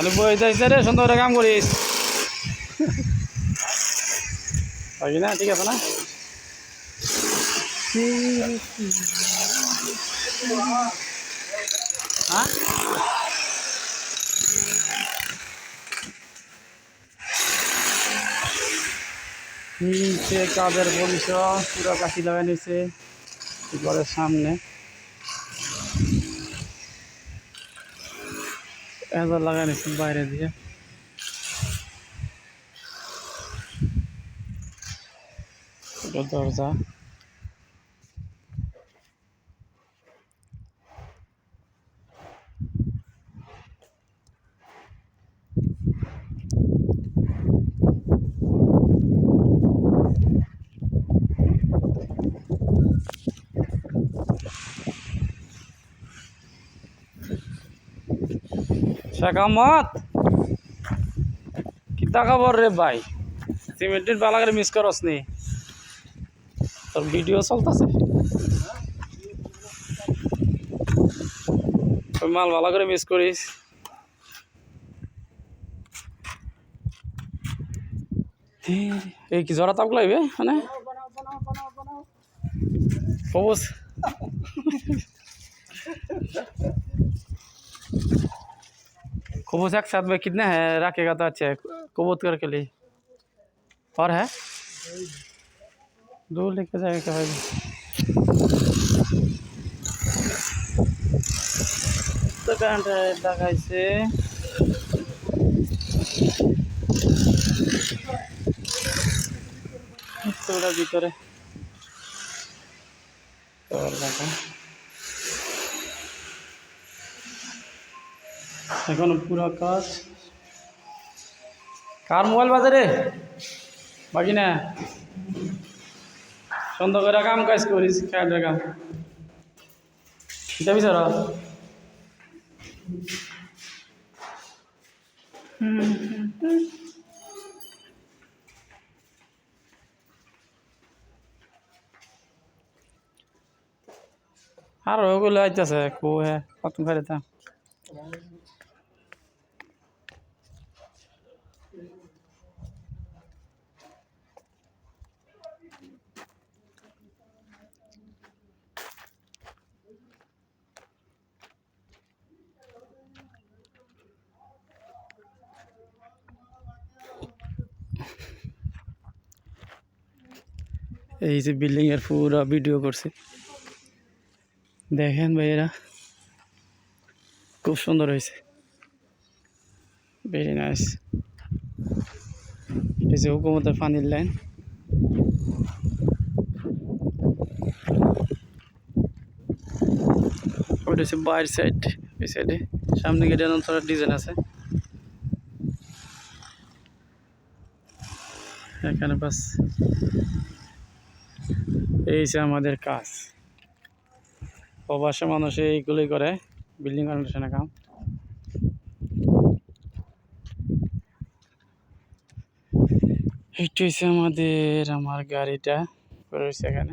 তাহলে বই যাইছে রে সুন্দর করে কাম করিস। না? ঠিক আছে না? হ্যাঁ? কাদের বলিস? পুরো কাশি লাগাই নিছে। ঘরের সামনে। এবার লাগাই বাইরে দিয়ে। ছোট শেখামত কিতা খবর রে ভাই? সিমেন্টের বালা করে মিস করস নি। তোর ভিডিও চলতেছে। মাল ভালো করে মিস করিস। এই কি জরা তাপ লাগবে? মানে? সবুজ कबूतर के साथ में कितने हैं? रखेगा तो अच्छे है। कबूतर के लिए। और है? दो लेके जाएगा क्या भाई? तो कांटा है से थोड़ा भी करे। और लगा এখনও পুরো কাজ। কার মোবাইল বাজারে বাকি না। সন্ধ্যা করে কাম কাজ করিস কাজের কাম যাবি স্যার আর ওগুলো আইতেছে কু হ্যাঁ কত ফেরে তা? এই যে বিল্ডিং এর পুরো ভিডিও করছে। দেখেন ভাইয়েরা খুব সুন্দর হয়েছে। ভেরি নাইস এটা যে হুকুমতের পানির লাইন। ওটা হচ্ছে বাইরের সাইড, এই সাইডে। সামনে গেটে থোড়া ডিজাইন আছে। এখানে বাস। এই যে আমাদের কাজ। প্রবাসী মানুষ এইগুলোই করে বিল্ডিং কনস্ট্রাকশনের কাম। এইটা হচ্ছে আমাদের আমার গাড়িটা রয়েছে এখানে।